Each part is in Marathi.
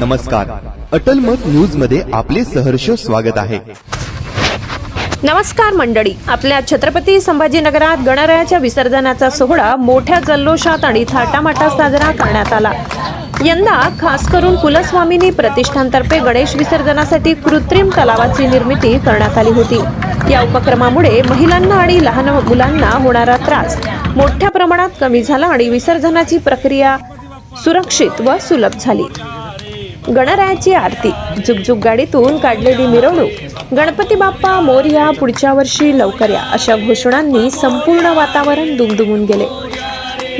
नमस्कार. अटल मत न्यूजमध्ये आपले सहर्ष स्वागत आहे. नमस्कार मंडळी. आपल्या छत्रपती संभाजीनगरात गणरायाच्या विसर्जनाचा सोहळा मोठ्या जल्लोषात आणि थाटामाटात साजरा करण्यात आला. यंदा खास करून कुलस्वामिनी प्रतिष्ठानतर्फे गणेश विसर्जनासाठी कृत्रिम तलावाची निर्मिती करण्यात आली होती. या उपक्रमामुळे महिलांना आणि लहान मुलांना होणारा त्रास मोठ्या प्रमाणात कमी झाला आणि विसर्जनाची प्रक्रिया सुरक्षित व सुलभ झाली. गणरायाची आरती. झुकझुक गाडीतून काढलेली मिरवणूक. गणपती बाप्पा मोर्या पुढच्या वर्षी लवकर या अशा घोषणांनी संपूर्ण वातावरण दुमदुमून गेले.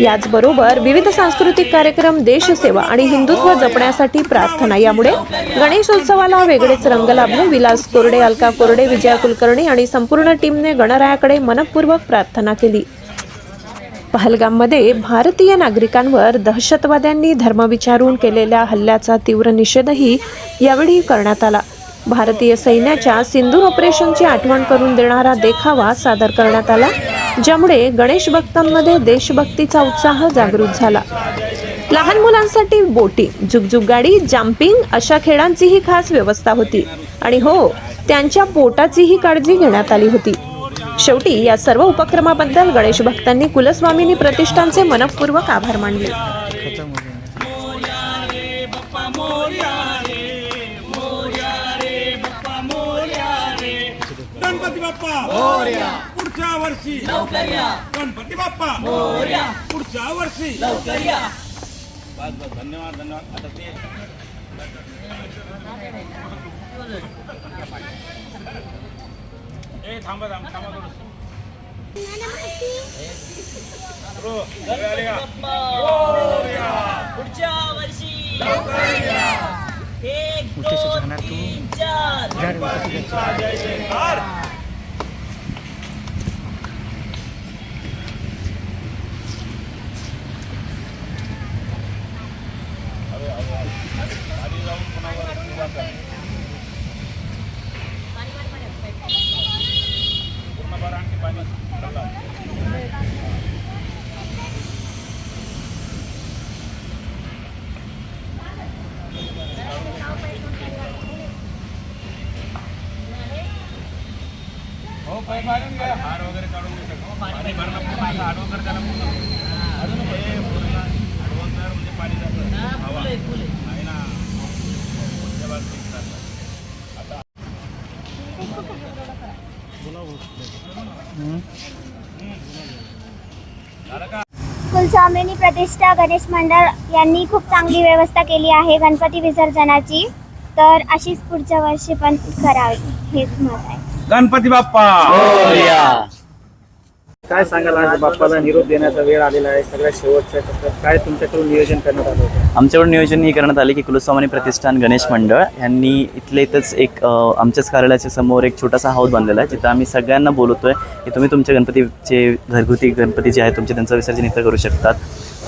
याचबरोबर विविध सांस्कृतिक कार्यक्रम देशसेवा आणि हिंदुत्व जपण्यासाठी प्रार्थना. यामुळे गणेशोत्सवाला वेगळेच रंग लाभले. विलास कोरडे अलका कोरडे विजया कुलकर्णी आणि संपूर्ण टीमने गणरायाकडे मनपूर्वक प्रार्थना केली. पहलगाममध्ये भारतीय नागरिकांवर दहशतवाद्यांनी धर्म विचारून केलेल्या हल्ल्याचा तीव्र निषेधही यावेळी करण्यात आला. भारतीय सैन्याच्या सिंधूर ऑपरेशनची आठवण करून देणारा देखावा सादर करण्यात आला ज्यामुळे गणेश भक्तांमध्ये देशभक्तीचा उत्साह जागृत झाला. लहान मुलांसाठी बोटी जुगजुग गाडी जम्पिंग अशा खेळांचीही खास व्यवस्था होती. आणि हो त्यांच्या पोटाचीही काळजी घेण्यात आली होती. शेवटी या सर्व उपक्रमाबद्दल गणेश भक्तांनी कुलस्वामिनी प्रतिष्ठानचे मनपूर्वक आभार मानले. गणपती बाप्पा. मोर्या पुढच्या वर्षी. गणपती बाप्पा. पुढच्या वर्षी. धन्यवाद धन्यवाद आता ते ए थांबा थांबा थांबा थोडंसं. ब्रो, सगळे आले का? मोरया. पुढच्या वर्षी एक दोन तीन चार. जयकार. पूर्ण हार वगैरे काढून घेऊ शकतो. पाणी भरलं पूर्ण असं आडवं कर त्याला पूर्ण हे पूर्ण आडवं कर म्हणजे पाणी जातं. हवा. नाही ना. पुढच्या बाजूला fix करतात. आता. झालं का कुलस्वामिनी प्रतिष्ठा गणेश मंडळ यांनी खूप चांगली व्यवस्था केली आहे गणपती विसर्जनाची. तर अशीच पुढच्या वर्षी पण करावी. हेच मत आहे. गणपती बाप्पा! काय सांगाल आज बाप्पाला निरोप देण्याचा वेळ आलेला आहे सगळ्यात शेवटच्या टप्प्यात काय तुमच्याकडून नियोजन करण्यात आलं होतं? आमच्याकडून नियोजन ही करण्यात आले की कुलस्वामी प्रतिष्ठान गणेश मंडळ यांनी इथल्या इथंच एक अ, आमच्याच कार्यालयाच्या समोर एक छोटासा हाऊस बांधलेला आहे जिथं आम्ही सगळ्यांना बोलवतोय की तुम्ही तुमच्या गणपतीचे घरगुती गणपती जे आहेत तुमचे त्यांचं विसर्जन इथं करू शकतात.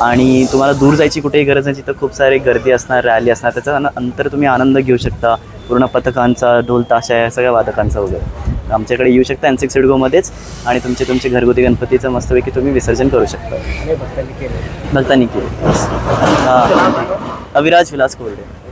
आणि तुम्हाला दूर जायची कुठेही गरज नाही जिथं खूप सारे गर्दी असणार रॅली असणार त्याचा अन- अंतर तुम्ही आनंद घेऊ शकता. पूर्ण पथकांचा ढोल ताशा या सगळ्या वादकांचा वगैरे. आमच्याकडे येऊ शकता एन सिक्स सिडगोमध्येच आणि तुमचे तुमचे घरगुती गणपतीचं मस्तपैकी तुम्ही विसर्जन करू शकता. भक्तांनी केलं. भक्तांनी केले. हां. अविराज विलास कोरडे